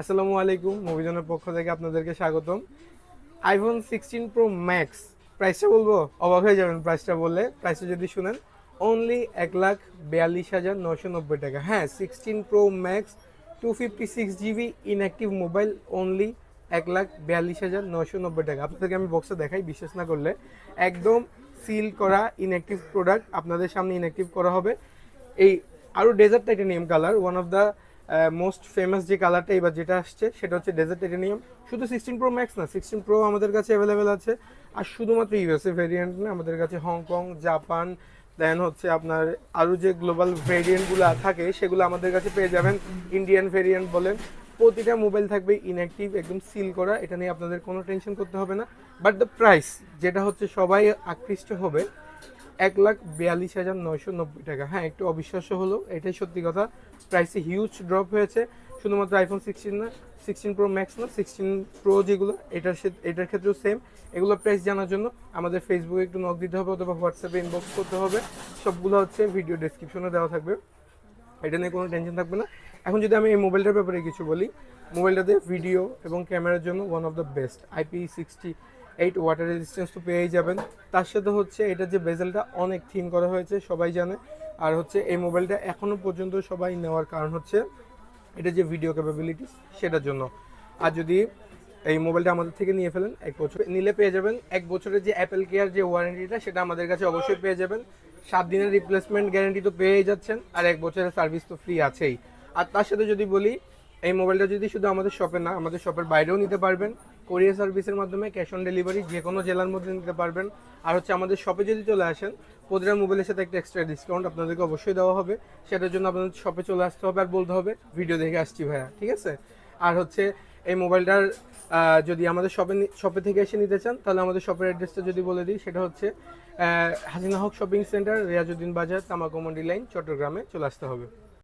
আসসালামু আলাইকুম, মুভিজনের পক্ষ থেকে আপনাদেরকে স্বাগতম। আইফোন সিক্সটিন প্রো ম্যাক্স প্রাইসটা বলব? অবাক হয়ে যাবেন প্রাইসটা বললে। প্রাইসটা যদি শুনেন অনলি এক লাখ বিয়াল্লিশ হাজার নশো নব্বই টাকা। হ্যাঁ sixteen pro max two fifty six GB inactive mobile only এক লাখ বিয়াল্লিশ হাজার নশো নব্বই টাকা। আপনাদেরকে আমি বক্সে দেখাই, বিশ্বাস না করলে। একদম সিল করা ইনঅ্যাক্টিভ প্রোডাক্ট আপনাদের সামনে ইনঅ্যাক্টিভ করা হবে। এই আরও desert name colour one of the most famous যে কালারটা এবার যেটা আসছে, সেটা হচ্ছে ডেজার্ট টাইটানিয়াম শুধু সিক্সটিন প্রো ম্যাক্স না সিক্সটিন প্রো আমাদের কাছে অ্যাভেলেবেল আছে। আর শুধুমাত্র ইউএসএ ভেরিয়েন্ট না, আমাদের কাছে হংকং জাপান দেন হচ্ছে আপনার আরও যে গ্লোবাল ভেরিয়েন্টগুলো থাকে, সেগুলো আমাদের কাছে পেয়ে যাবেন ইন্ডিয়ান ভেরিয়েন্ট বলেন। প্রতিটা মোবাইল থাকবে ইনঅ্যাক্টিভ একদম সিল করা, এটা নিয়ে আপনাদের কোনো টেনশন করতে হবে না। বাট দ্য প্রাইস যেটা হচ্ছে সবাই আকৃষ্ট হবে এক লাখ বিয়াল্লিশ হাজার নয়শো নব্বই টাকা। হ্যাঁ একটু অবিশ্বাস্য হলো এটাই সত্যি কথা। প্রাইসে হিউজ ড্রপ হয়েছে। শুধুমাত্র আইফোন সিক্সটিন না সিক্সটিন প্রো ম্যাক্স না সিক্সটিন প্রো যেগুলো, এটার এটার ক্ষেত্রেও সেম এগুলো প্রাইস জানার জন্য আমাদের ফেসবুকে একটু নক দিতে হবে অথবা হোয়াটসঅ্যাপে ইনবক্স করতে হবে। সবগুলো হচ্ছে ভিডিও ডেসক্রিপশনে দেওয়া থাকবে। এটা নিয়ে কোনো টেনশন থাকবে না। এখন যদি আমি এই মোবাইলটার ব্যাপারে কিছু বলি মোবাইলটাতে ভিডিও এবং ক্যামেরার জন্য one of the best IP sixty eight water resistance তো পেয়েই যাবেন। তার সাথে হচ্ছে এটা যে বেজেলটা অনেক থিন করা হয়েছে, সবাই জানে। আর হচ্ছে এই মোবাইলটা এখনও পর্যন্ত সবাই নেওয়ার কারণ হচ্ছে এটা যে ভিডিও ক্যাপাবিলিটিস সেটার জন্য। আর যদি এই মোবাইলটা আমাদের থেকে নিয়ে ফেলেন, এক বছর নিলে পেয়ে যাবেন। এক বছরের যে অ্যাপেল কেয়ার যে ওয়ারেন্টিটা সেটা আমাদের কাছে অবশ্যই পেয়ে যাবেন। সাত দিনের রিপ্লেসমেন্ট গ্যারেন্টি তো পেয়েই যাচ্ছেন, আর এক বছরের সার্ভিস তো ফ্রি আছেই। আর তার সাথে যদি বলি, এই মোবাইলটা যদি শুধু আমাদের শপে না, আমাদের শপের বাইরেও নিতে পারবেন। কোরিয়ার সার্ভিসের মাধ্যমে ক্যাশ অন ডেলিভারি যে কোনো জেলার মধ্যে নিতে পারবেন। আর হচ্ছে আমাদের শপে যদি চলে আসেন প্রতিটা মোবাইলের সাথে একটা এক্সট্রা ডিসকাউন্ট আপনাদেরকে অবশ্যই দেওয়া হবে। সেটার জন্য আপনাদের শপে চলে আসতে হবে আর বলতে হবে ভিডিও দেখে আসছি ভাইয়া, ঠিক আছে? আর হচ্ছে এই মোবাইলটার যদি আমাদের শপে শপে থেকে এসে নিতে চান, তাহলে আমাদের শপের অ্যাড্রেসটা যদি বলে দিই, সেটা হচ্ছে Hasina Haque shopping centre Riazuddin Bazar Tamakmandi lane চট্টগ্রামে চলে আসতে হবে।